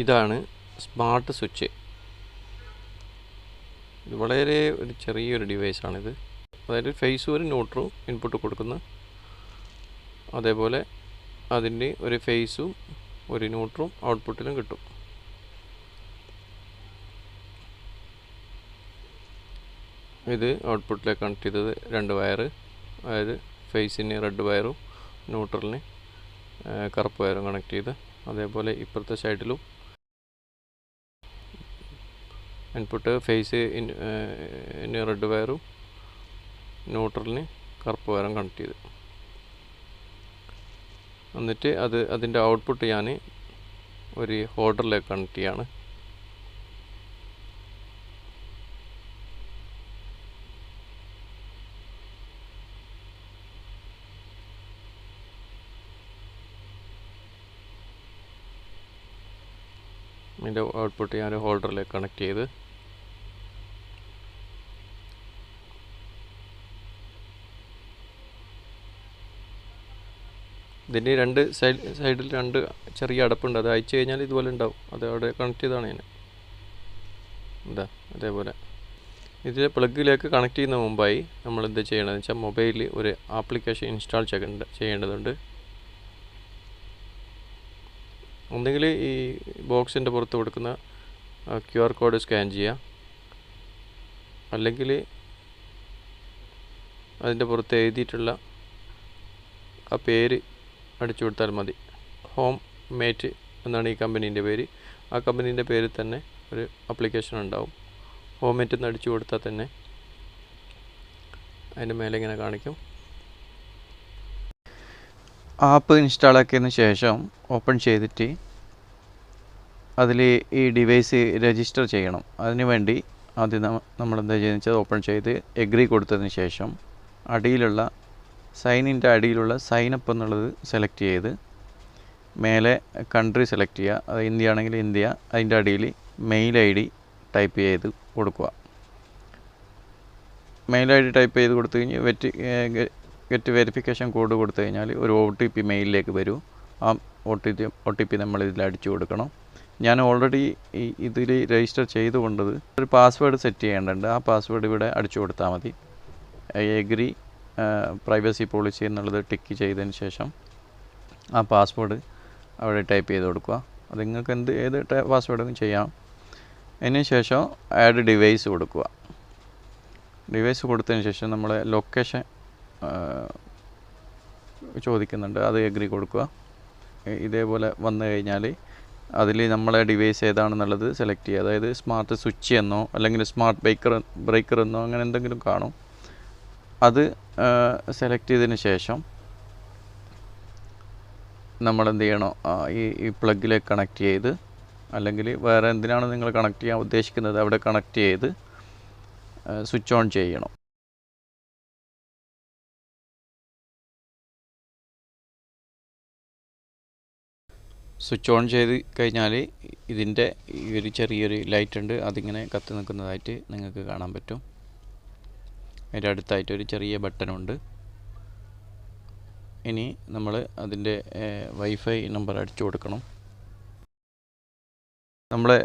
ഇതാണ് smart switch. ഇത് വളരെ ഒരു ചെറിയൊരു ഡിവൈസാണിത്. അതായത് ഫേസ് ഒരു ന്യൂട്രും ഇൻപുട്ട് കൊടുക്കുന്ന അതേപോലെ അതിന്റെ ഒരു ഫേസും ഒരു ന്യൂട്രും ഔട്ട്പുട്ടിലും കിട്ടും. ഇത് ഔട്ട്പുട്ടിലേക്ക് കണക്ട് ചെയ്തത് രണ്ട് വയർ അതായത് ഫേസിന് റെഡ് വയറും ന്യൂട്രലിന് കറുപ്പ് വയറും കണക്ട് ചെയ്ത് അതേപോലെ ഇപ്പുറത്തെ സൈഡിലും ഇൻപുട്ട് ഫേസ് റെഡ് വയറും ന്യൂട്രലിന് കറുപ്പ് വയറും കണക്ട് ചെയ്ത്. എന്നിട്ട് അത് അതിന്റെ ഔട്ട്പുട്ട് ഞാൻ ഒരു ഹോൾഡറിലേക്ക് കണക്ട് ചെയ്യാണ്. ഇതിന്റെ ഔട്ട്പുട്ട് ഞാൻ ഹോൾഡറിലേക്ക് കണക്ട് ചെയ്ത് ഇതിന്റെ രണ്ട് സൈഡ് സൈഡിൽ രണ്ട് ചെറിയ അടപ്പുണ്ട്. അത് അയച്ചു കഴിഞ്ഞാൽ ഇതുപോലെ ഉണ്ടാവും. അത് അവിടെ കണക്ട് ചെയ്താണ് ഞാൻ. എന്താ അതേപോലെ. ഇതിൽ പ്ലഗിലേക്ക് കണക്ട് ചെയ്യുന്ന മുമ്പായി നമ്മൾ എന്താ ചെയ്യണമെന്ന് വെച്ചാൽ മൊബൈലിൽ ഒരു ആപ്ലിക്കേഷൻ ഇൻസ്റ്റാൾ ചെയ്യേണ്ട ചെയ്യേണ്ടതുണ്ട്. ഒന്നുകിൽ ഈ ബോക്സിന്റെ പുറത്ത് കൊടുക്കുന്ന ക്യു ആർ കോഡ് സ്കാൻ ചെയ്യുക. അല്ലെങ്കിൽ അതിന്റെ പുറത്ത് എഴുതിയിട്ടുള്ള ആ പേര് അടിച്ചു കൊടുത്താൽ മതി. ഹോം മേറ്റ് എന്നാണ് ഈ കമ്പനീന്റെ പേര്. ആ കമ്പനീന്റെ പേരിൽ തന്നെ ഒരു ആപ്ലിക്കേഷൻ ഉണ്ടാവും. ഹോം മേറ്റ് എന്ന് അടിച്ചു കൊടുത്താൽ തന്നെ അതിന്റെ മേലെ ഇങ്ങനെ കാണിക്കും. ആപ്പ് ഇൻസ്റ്റാൾ ആക്കിയതിന് ശേഷം ഓപ്പൺ ചെയ്തിട്ട് അതിൽ ഈ ഡിവൈസ് രജിസ്റ്റർ ചെയ്യണം. അതിനു വേണ്ടി ആദ്യം നമ്മൾ എന്താ ചെയ്യുന്നത് വെച്ചാൽ ഓപ്പൺ ചെയ്ത് എഗ്രി കൊടുത്തതിന് ശേഷം അടിയിലുള്ള സൈനിന്റെ അടിയിലുള്ള സൈനപ്പ് എന്നുള്ളത് സെലക്ട് ചെയ്ത് മേലെ കൺട്രി സെലക്ട് ചെയ്യുക. അത് ഇന്ത്യ ആണെങ്കിൽ ഇന്ത്യ അതിന്റെ അടിയിൽ മെയിൽ ഐ ഡി ടൈപ്പ് ചെയ്ത് കൊടുക്കുക. മെയിൽ ഐ ഡി ടൈപ്പ് ചെയ്ത് കൊടുത്തു കഴിഞ്ഞ് വെറ്റ് ഗെറ്റ് വെരിഫിക്കേഷൻ കോഡ് കൊടുത്തു കഴിഞ്ഞാൽ ഒരു ഒ ടി പി മെയിലിലേക്ക് വരും. ആ O T P O T P നമ്മൾ ഇതിൽ അടിച്ചു കൊടുക്കണം. ഞാൻ ഓൾറെഡി ഇതിൽ രജിസ്റ്റർ ചെയ്തുകൊണ്ടത് ഒരു പാസ്വേഡ് സെറ്റ് ചെയ്യേണ്ടതുണ്ട്. ആ പാസ്വേഡ് ഇവിടെ അടിച്ചു കൊടുത്താൽ മതി. എഗ്രി പ്രൈവസി പോളിസി എന്നുള്ളത് ടിക്ക് ചെയ്തതിന് ശേഷം ആ പാസ്വേഡ് അവിടെ ടൈപ്പ് ചെയ്ത് കൊടുക്കുക. അത് നിങ്ങൾക്ക് എന്ത് ഏത് പാസ്വേഡും ചെയ്യാം. അതിന് ശേഷം ആഡ് ഡിവൈസ് കൊടുക്കുക. ഡിവൈസ് കൊടുത്തതിന് ശേഷം നമ്മൾ ലൊക്കേഷൻ ചോദിക്കുന്നുണ്ട്. അത് എഗ്രി കൊടുക്കുക. ഇതേപോലെ വന്നു കഴിഞ്ഞാൽ അതിൽ നമ്മളെ ഡിവൈസ് ഏതാണെന്നുള്ളത് സെലക്ട് ചെയ്യുക. അതായത് സ്മാർട്ട് സ്വിച്ച് എന്നോ അല്ലെങ്കിൽ സ്മാർട്ട് ബേക്കർ ബ്രേക്കർ എന്നോ അങ്ങനെ എന്തെങ്കിലും കാണും. അത് സെലക്ട് ചെയ്തതിന് ശേഷം നമ്മൾ എന്ത് ചെയ്യണം ഈ ഈ പ്ലഗിലേക്ക് കണക്ട് ചെയ്ത് അല്ലെങ്കിൽ വേറെ എന്തിനാണ് നിങ്ങൾ കണക്ട് ചെയ്യാൻ ഉദ്ദേശിക്കുന്നത് അവിടെ കണക്ട് ചെയ്ത് സ്വിച്ച് ഓൺ ചെയ്യണം. സ്വിച്ച് ഓൺ ചെയ്ത് കഴിഞ്ഞാൽ ഇതിന്റെ ഈ ഒരു ചെറിയൊരു ലൈറ്റ് ഉണ്ട് അതിങ്ങനെ കത്തി നിൽക്കുന്നതായിട്ട് നിങ്ങൾക്ക് കാണാൻ പറ്റും. അതിന്റെ അടുത്തായിട്ട് ഒരു ചെറിയ ബട്ടണുണ്ട്. ഇനി നമ്മൾ അതിന്റെ വൈഫൈ നമ്പർ അടിച്ചു കൊടുക്കണം. നമ്മളെ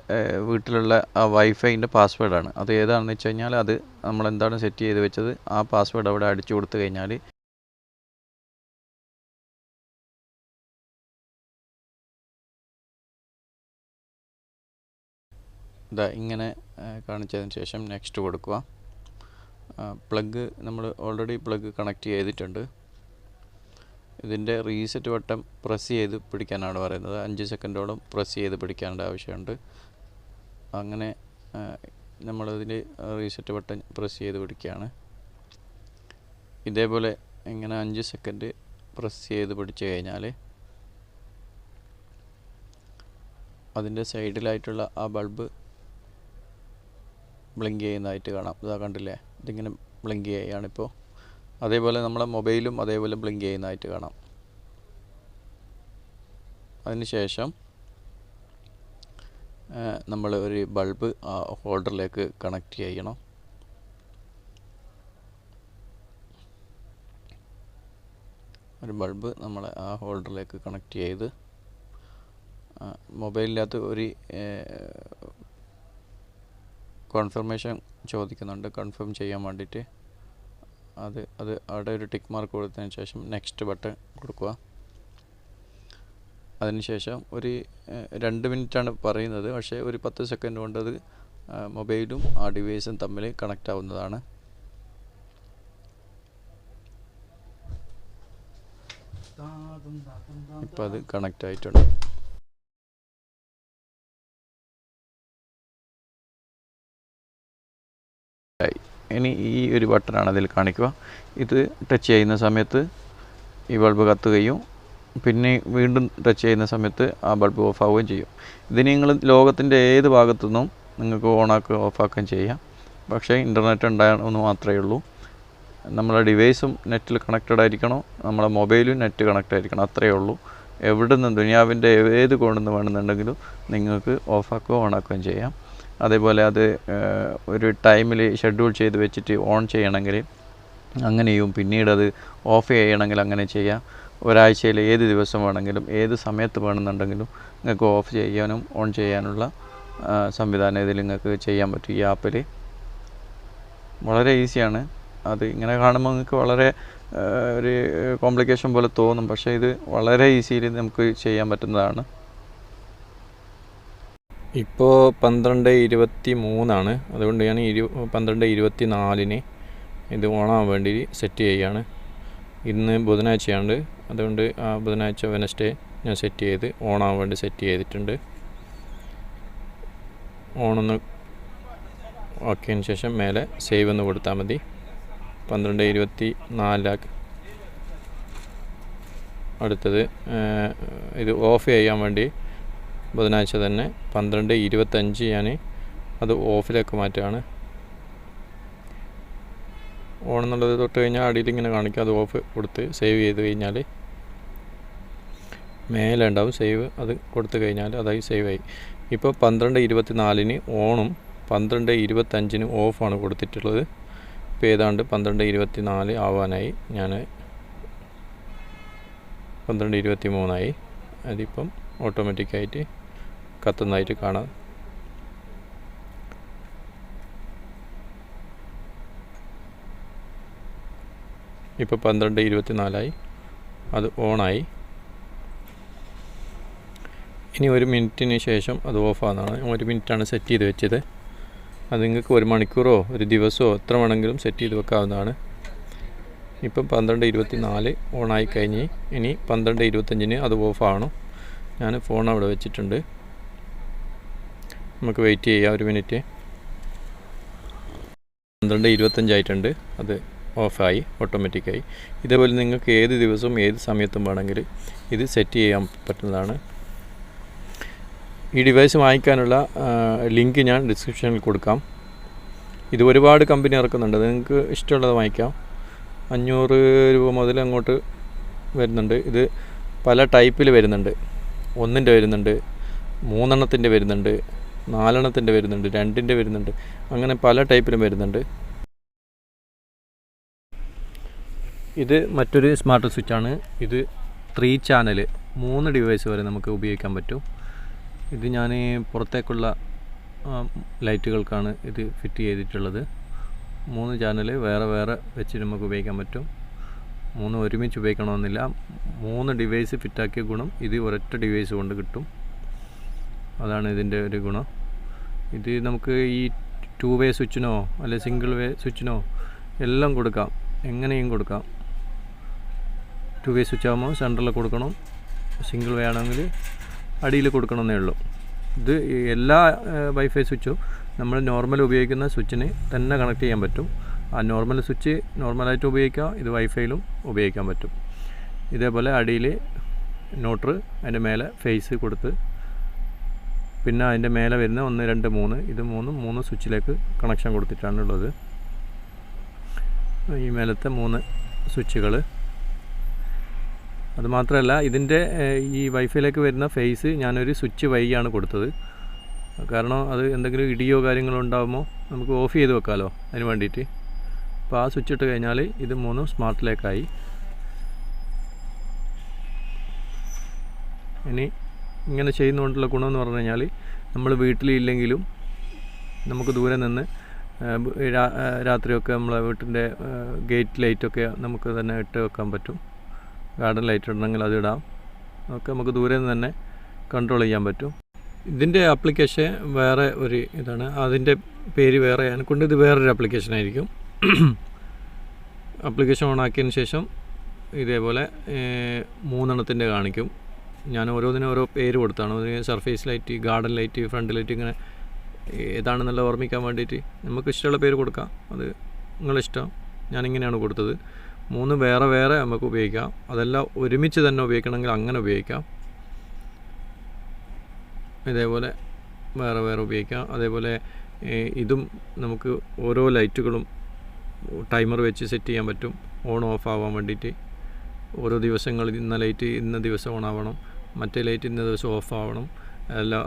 വീട്ടിലുള്ള ആ വൈഫൈന്റെ പാസ്വേഡാണ്. അത് ഏതാണെന്ന് വെച്ച് കഴിഞ്ഞാൽ അത് നമ്മൾ എന്താണ് സെറ്റ് ചെയ്ത് വെച്ചത്? ആ പാസ്വേഡ് അവിടെ അടിച്ചു കൊടുത്തു കഴിഞ്ഞാൽ ഇതാ ഇങ്ങനെ കാണിച്ചതിന് ശേഷം നെക്സ്റ്റ് കൊടുക്കുക. പ്ലഗ് നമ്മൾ ഓൾറെഡി പ്ലഗ് കണക്ട് ചെയ്തിട്ടുണ്ട്. ഇതിന്റെ റീസെറ്റ് ബട്ടൺ പ്രസ് ചെയ്ത് പിടിക്കാനാണ് പറയുന്നത്. അഞ്ച് സെക്കൻഡോളം പ്രസ് ചെയ്ത് പിടിക്കേണ്ട ആവശ്യമുണ്ട്. അങ്ങനെ നമ്മളതിന്റെ റീസെറ്റ് ബട്ടൺ പ്രസ് ചെയ്ത് പിടിക്കുകയാണ്. ഇതേപോലെ ഇങ്ങനെ അഞ്ച് സെക്കൻഡ് പ്രസ് ചെയ്ത് പിടിച്ചു കഴിഞ്ഞാൽ അതിന്റെ സൈഡിലായിട്ടുള്ള ആ ബൾബ് ബ്ലിങ്ക് ചെയ്യുന്നതായിട്ട് കാണാം. ഇതാ കണ്ടില്ലേ? ഇതിങ്ങനെ ബ്ലിങ്ക് ചെയ്യുകയാണിപ്പോൾ അതേപോലെ നമ്മളെ മൊബൈലും അതേപോലെ ബ്ലിങ്ക് ചെയ്യുന്നതായിട്ട് കാണാം. അതിനുശേഷം നമ്മൾ ഒരു ബൾബ് ഹോൾഡറിലേക്ക് കണക്ട് ചെയ്യണം. ഒരു ബൾബ് നമ്മൾ ആ ഹോൾഡറിലേക്ക് കണക്ട് ചെയ്ത് മൊബൈലിനകത്ത് ഒരു കോൺഫർമേഷൻ ചോദിക്കുന്നുണ്ട്. കൺഫേം ചെയ്യാൻ വേണ്ടിയിട്ട്. അത് അത് അവിടെ ഒരു ടിക്ക് മാർക്ക് കൊടുത്തതിന് ശേഷം നെക്സ്റ്റ് ബട്ടൺ കൊടുക്കുക. അതിനുശേഷം ഒരു രണ്ട് മിനിറ്റാണ് പറയുന്നത്. പക്ഷേ ഒരു പത്ത് സെക്കൻഡ് കൊണ്ട് അത് മൊബൈലും ആ ഡിവൈസും തമ്മിൽ കണക്റ്റ് ആവുന്നതാണ്. ഇപ്പോൾ അത് കണക്റ്റ് ആയിട്ടുണ്ട്. ഇനി ഈ ഒരു ബട്ടണാണ് അതിൽ കാണിക്കുക. ഇത് ടച്ച് ചെയ്യുന്ന സമയത്ത് ഈ ബൾബ് കത്തുകയും പിന്നെ വീണ്ടും ടച്ച് ചെയ്യുന്ന സമയത്ത് ആ ബൾബ് ഓഫ് ആവുകയും ചെയ്യും. ഇതിന് നിങ്ങൾ ലോകത്തിന്റെ ഏത് ഭാഗത്തു നിന്നും നിങ്ങൾക്ക് ഓണാക്കുക ഓഫാക്കുകയും ചെയ്യാം. പക്ഷേ ഇന്റർനെറ്റ് ഉണ്ടാകണമെന്ന് മാത്രമേ ഉള്ളൂ. നമ്മളെ ഡിവൈസും നെറ്റിൽ കണക്റ്റഡ് ആയിരിക്കണം. നമ്മളെ മൊബൈലും നെറ്റ് കണക്റ്റ് ആയിരിക്കണം. അത്രയേ ഉള്ളൂ. എവിടെ നിന്ന് ദുനിയാവിന്റെ ഏത് കോണിൽ നിന്ന് വേണമെന്നുണ്ടെങ്കിലും നിങ്ങൾക്ക് ഓഫാക്കുകയോ ഓണാക്കുകയും ചെയ്യാം. അതേപോലെ അത് ഒരു ടൈമിൽ ഷെഡ്യൂൾ ചെയ്ത് വെച്ചിട്ട് ഓൺ ചെയ്യണമെങ്കിൽ അങ്ങനെയും പിന്നീട് അത് ഓഫ് ചെയ്യണമെങ്കിൽ അങ്ങനെ ചെയ്യാം. ഒരാഴ്ചയിൽ ഏത് ദിവസം വേണമെങ്കിലും ഏത് സമയത്ത് വേണമെന്നുണ്ടെങ്കിലും നിങ്ങൾക്ക് ഓഫ് ചെയ്യാനും ഓൺ ചെയ്യാനുള്ള സംവിധാനം ഇതിൽ നിങ്ങൾക്ക് ചെയ്യാൻ പറ്റും ഈ ആപ്പിൽ വളരെ ഈസിയാണ്. അത് ഇങ്ങനെ കാണുമ്പോൾ നിങ്ങൾക്ക് വളരെ ഒരു കോംപ്ലിക്കേഷൻ പോലെ തോന്നും. പക്ഷേ ഇത് വളരെ ഈസിയിൽ നമുക്ക് ചെയ്യാൻ പറ്റുന്നതാണ്. ഇപ്പോൾ പന്ത്രണ്ട് ഇരുപത്തി മൂന്നാണ് അതുകൊണ്ട് ഞാൻ ഇരു പന്ത്രണ്ട് ഇരുപത്തി നാലിന് ഇത് ഓണാവാൻ വേണ്ടി സെറ്റ് ചെയ്യുകയാണ് ഇന്ന് ബുധനാഴ്ചയാണ് അതുകൊണ്ട് ആ ബുധനാഴ്ച വെനസ്ഡേ ഞാൻ സെറ്റ് ചെയ്ത് ഓണാവാൻ വേണ്ടി സെറ്റ് ചെയ്തിട്ടുണ്ട്. ഓണൊന്ന് ആക്കിയതിന് ശേഷം മേലെ സേവ് എന്ന് കൊടുത്താൽ മതി. പന്ത്രണ്ട് ഇരുപത്തി നാലാക്ക് അടുത്തത് ഇത് ഓഫ് ചെയ്യാൻ വേണ്ടി ബുധനാഴ്ച തന്നെ പന്ത്രണ്ട് ഇരുപത്തഞ്ച് ഞാൻ അത് ഓഫിലേക്ക് മാറ്റുകയാണ്. ഓൺ എന്നുള്ളത് തൊട്ട് കഴിഞ്ഞാൽ അടിയിൽ ഇങ്ങനെ കാണിക്കും. അത് ഓഫ് കൊടുത്ത് സേവ് ചെയ്ത് കഴിഞ്ഞാൽ മേലെ ഉണ്ടാവും. സേവ് അത് കൊടുത്തു കഴിഞ്ഞാൽ അതായി സേവ് ആയി. ഇപ്പോൾ പന്ത്രണ്ട് ഇരുപത്തി നാലിന് ഓണും പന്ത്രണ്ട് ഇരുപത്തഞ്ചിന് ഓഫാണ് കൊടുത്തിട്ടുള്ളത്. ഇപ്പോൾ ഏതാണ്ട് പന്ത്രണ്ട് ഇരുപത്തി നാല് ആവാനായി. ഞാൻ പന്ത്രണ്ട് ഇരുപത്തി മൂന്നായി അതിപ്പം ഓട്ടോമാറ്റിക്കായിട്ട് കത്തുന്നതായിട്ട് കാണാം. ഇപ്പോൾ പന്ത്രണ്ട് ഇരുപത്തി നാലായി അത് ഓണായി. ഇനി ഒരു മിനിറ്റിന് ശേഷം അത് ഓഫാകുന്നതാണ് ഒരു മിനിറ്റാണ് സെറ്റ് ചെയ്ത് വെച്ചത്. അത് നിങ്ങൾക്ക് ഒരു മണിക്കൂറോ ഒരു ദിവസമോ എത്ര വേണമെങ്കിലും സെറ്റ് ചെയ്ത് വെക്കാവുന്നതാണ്. ഇപ്പം പന്ത്രണ്ട് ഇരുപത്തി നാല് ഓണായി കഴിഞ്ഞ് ഇനി പന്ത്രണ്ട് ഇരുപത്തഞ്ചിന് അത് ഓഫാവണം ഞാൻ ഫോൺ അവിടെ വെച്ചിട്ടുണ്ട്. നമുക്ക് വെയിറ്റ് ചെയ്യാം ഒരു മിനിറ്റ് പന്ത്രണ്ട് ഇരുപത്തഞ്ചായിട്ടുണ്ട്. അത് ഓഫായി ഓട്ടോമാറ്റിക്കായി ഇതേപോലെ നിങ്ങൾക്ക് ഏത് ദിവസവും ഏത് സമയത്തും വേണമെങ്കിൽ ഇത് സെറ്റ് ചെയ്യാൻ പറ്റുന്നതാണ്. ഈ ഡിവൈസ് വാങ്ങിക്കാനുള്ള ലിങ്ക് ഞാൻ ഡിസ്ക്രിപ്ഷനിൽ കൊടുക്കാം. ഇത് ഒരുപാട് കമ്പനി ഇറക്കുന്നുണ്ട്. നിങ്ങൾക്ക് ഇഷ്ടമുള്ളത് വാങ്ങിക്കാം. അഞ്ഞൂറ് രൂപ മുതൽ അങ്ങോട്ട് വരുന്നുണ്ട്. ഇത് പല ടൈപ്പിൽ വരുന്നുണ്ട്. ഒന്നിന്റെ വരുന്നുണ്ട് മൂന്നെണ്ണത്തിന്റെ വരുന്നുണ്ട്. നാലെണ്ണത്തിന്റെ വരുന്നുണ്ട് രണ്ടിന്റെ വരുന്നുണ്ട്. അങ്ങനെ പല ടൈപ്പിലും വരുന്നുണ്ട്. ഇത് മറ്റൊരു സ്മാർട്ട് സ്വിച്ചാണ്. ഇത് ത്രീ ചാനൽ മൂന്ന് ഡിവൈസ് വരെ നമുക്ക് ഉപയോഗിക്കാൻ പറ്റും. ഇത് ഞാൻ പുറത്തേക്കുള്ള ലൈറ്റുകൾക്കാണ് ഇത് ഫിറ്റ് ചെയ്തിട്ടുള്ളത്. മൂന്ന് ചാനൽ വേറെ വേറെ വെച്ച് നമുക്ക് ഉപയോഗിക്കാൻ പറ്റും. മൂന്ന് ഒരുമിച്ച് ഉപയോഗിക്കണമെന്നില്ല. മൂന്ന് ഡിവൈസ് ഫിറ്റാക്കിയ ഗുണം ഇത് ഒരൊറ്റ ഡിവൈസ് കൊണ്ട് കിട്ടും. അതാണ് ഇതിന്റെ ഒരു ഗുണം. ഇത് നമുക്ക് ഈ ടു വേ സ്വിച്ചിനോ അല്ലെ സിംഗിൾ വേ സ്വിച്ചിനോ എല്ലാം കൊടുക്കാം. എങ്ങനെയും കൊടുക്കാം. ടു വേ സ്വിച്ച് ആകുമ്പോൾ സെന്ററിൽ കൊടുക്കണം. സിംഗിൾ വേ ആണെങ്കിൽ അടിയിൽ കൊടുക്കണമെന്നേ ഉള്ളൂ. ഇത് എല്ലാ വൈഫൈ സ്വിച്ചും നമ്മൾ നോർമൽ ഉപയോഗിക്കുന്ന സ്വിച്ചിന് തന്നെ കണക്ട് ചെയ്യാൻ പറ്റും. ആ നോർമൽ സ്വിച്ച് നോർമലായിട്ട് ഉപയോഗിക്കാം. ഇത് വൈഫൈയിലും ഉപയോഗിക്കാൻ പറ്റും. ഇതേപോലെ അടിയിൽ നോട്ടർ അതിന്റെ മേലെ ഫേസ് കൊടുത്ത് പിന്നെ അതിന്റെ മേലെ വരുന്ന ഒന്ന് രണ്ട് മൂന്ന്. ഇത് മൂന്നും മൂന്ന് സ്വിച്ചിലേക്ക് കണക്ഷൻ കൊടുത്തിട്ടാണ് ഉള്ളത്. ഈ മേലത്തെ മൂന്ന് സ്വിച്ചുകൾ അതുമാത്രമല്ല ഇതിന്റെ ഈ വൈഫൈയിലേക്ക് വരുന്ന ഫേസ് ഞാനൊരു സ്വിച്ച് വൈകിയാണ് കൊടുത്തത്. കാരണം അത് എന്തെങ്കിലും ഇടിയോ കാര്യങ്ങളോ ഉണ്ടാകുമോ നമുക്ക് ഓഫ് ചെയ്ത് വെക്കാമല്ലോ അതിന് വേണ്ടിയിട്ട്. അപ്പോൾ ആ സ്വിച്ച് ഇട്ട് കഴിഞ്ഞാൽ ഇത് മൂന്നും സ്മാർട്ടിലേക്കായി ഇനി ഇങ്ങനെ ചെയ്യുന്നതുകൊണ്ടുള്ള ഗുണമെന്ന് പറഞ്ഞു കഴിഞ്ഞാൽ നമ്മൾ വീട്ടിലില്ലെങ്കിലും നമുക്ക് ദൂരെ നിന്ന് രാത്രിയൊക്കെ നമ്മളെ വീട്ടിന്റെ ഗേറ്റ് ലൈറ്റൊക്കെ നമുക്ക് തന്നെ ഇട്ട് വെക്കാൻ പറ്റും. ഗാർഡൻ ലൈറ്റ് ഉണ്ടെങ്കിൽ അത് ഇടാം. ഒക്കെ നമുക്ക് ദൂരെ നിന്ന് തന്നെ കൺട്രോൾ ചെയ്യാൻ പറ്റും. ഇതിന്റെ ആപ്ലിക്കേഷൻ വേറെ ഒരു ഇതാണ്. അതിന്റെ പേര് വേറെ കൊണ്ട് ഇത് വേറൊരു ആപ്ലിക്കേഷൻ ആയിരിക്കും. ആപ്ലിക്കേഷൻ ഓൺ ആക്കിയതിന് ശേഷം ഇതേപോലെ മൂന്നെണ്ണത്തിന്റെ കാണിക്കും. ഞാൻ ഓരോന്നിനും ഓരോ പേര് കൊടുത്താണ്. Surface light garden light front light ഇങ്ങനെ ഏതാണെന്നുള്ള ഓർമ്മിക്കാൻ വേണ്ടിയിട്ട് നമുക്ക് ഇഷ്ടമുള്ള പേര് കൊടുക്കാം. അത് നിങ്ങളിഷ്ടം ഞാനിങ്ങനെയാണ് കൊടുത്തത്. മൂന്ന് വേറെ വേറെ നമുക്ക് ഉപയോഗിക്കാം. അതെല്ലാം ഒരുമിച്ച് തന്നെ ഉപയോഗിക്കണമെങ്കിൽ അങ്ങനെ ഉപയോഗിക്കാം. ഇതേപോലെ വേറെ വേറെ ഉപയോഗിക്കാം. അതേപോലെ ഇതും നമുക്ക് ഓരോ ലൈറ്റുകളും ടൈമർ വെച്ച് സെറ്റ് ചെയ്യാൻ പറ്റും. ഓൺ ഓഫ് ആവാൻ വേണ്ടിയിട്ട്. ഓരോ ദിവസങ്ങളിൽ ഇന്ന ലൈറ്റ് ഇന്ന ദിവസം ഓൺ ആവണം. മറ്റേ ലൈറ്റ് ഇന്ന ദിവസം ഓഫ് ആവണം.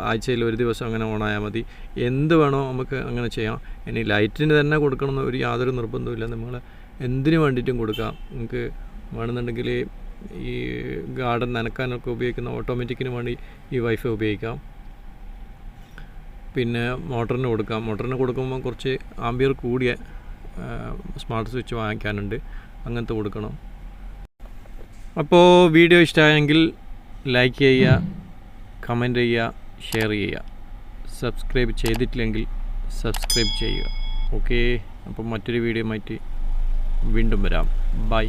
ആഴ്ചയിൽ ഒരു ദിവസം അങ്ങനെ ഓൺ ആയാൽ മതി. എന്ത് വേണോ നമുക്ക് അങ്ങനെ ചെയ്യാം. ഇനി ലൈറ്റിന് തന്നെ കൊടുക്കണമെന്ന് ഒരു യാതൊരു നിർബന്ധമില്ല നമ്മൾ എന്തിനു വേണ്ടിയിട്ടും കൊടുക്കാം. നമുക്ക് വേണമെന്നുണ്ടെങ്കിൽ ഈ ഗാർഡൻ നനക്കാനൊക്കെ ഉപയോഗിക്കുന്ന ഓട്ടോമാറ്റിക്കിന് വേണ്ടി ഈ വൈഫൈ ഉപയോഗിക്കാം. പിന്നെ മോട്ടറിന് കൊടുക്കാം. മോട്ടറിന് കൊടുക്കുമ്പോൾ കുറച്ച് ആംബിയർ കൂടിയ സ്മാർട്ട് സ്വിച്ച് വാങ്ങിക്കാനുണ്ട്. അങ്ങനത്തെ കൊടുക്കണം. അപ്പോൾ വീഡിയോ ഇഷ്ടമായെങ്കിൽ ലൈക്ക് ചെയ്യുക കമന്റ് ചെയ്യുക ഷെയർ ചെയ്യുക. സബ്സ്ക്രൈബ് ചെയ്തിട്ടില്ലെങ്കിൽ സബ്സ്ക്രൈബ് ചെയ്യുക. ഓക്കേ അപ്പം മറ്റൊരു വീഡിയോ ആയിട്ട് വീണ്ടും വരാം. ബൈ